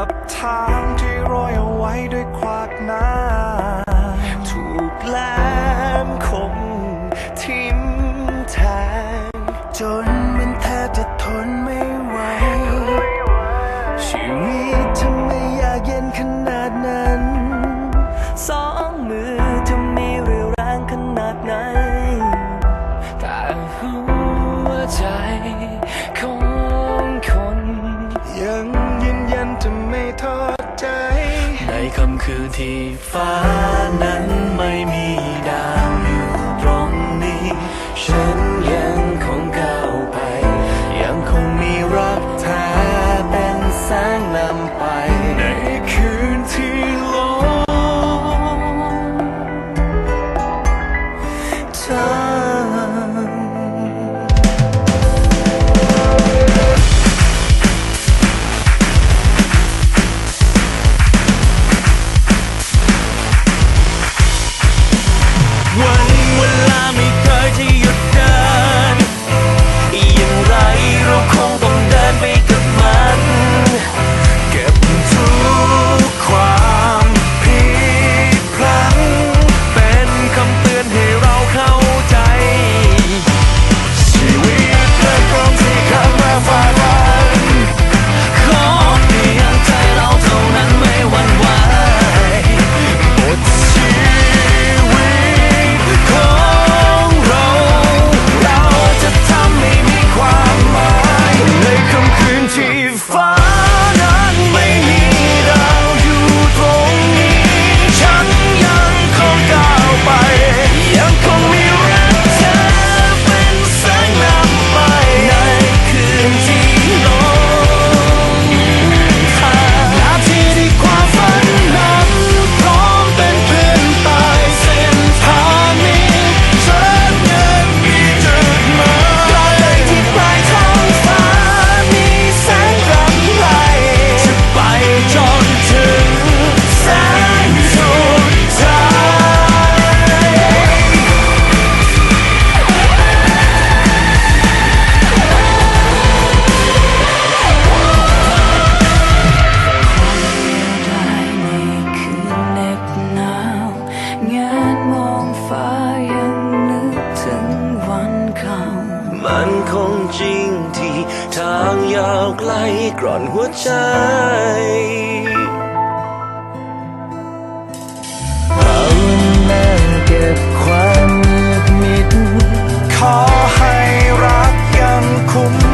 กับทางที่โรยเอาไว้ด้วยควากน้ำ ค่ำคืนที่ฟ้านั้นไม่มีดาว กร่อนหัวใจาเก็บความมืดมิด ขอให้รักยังคุ้ม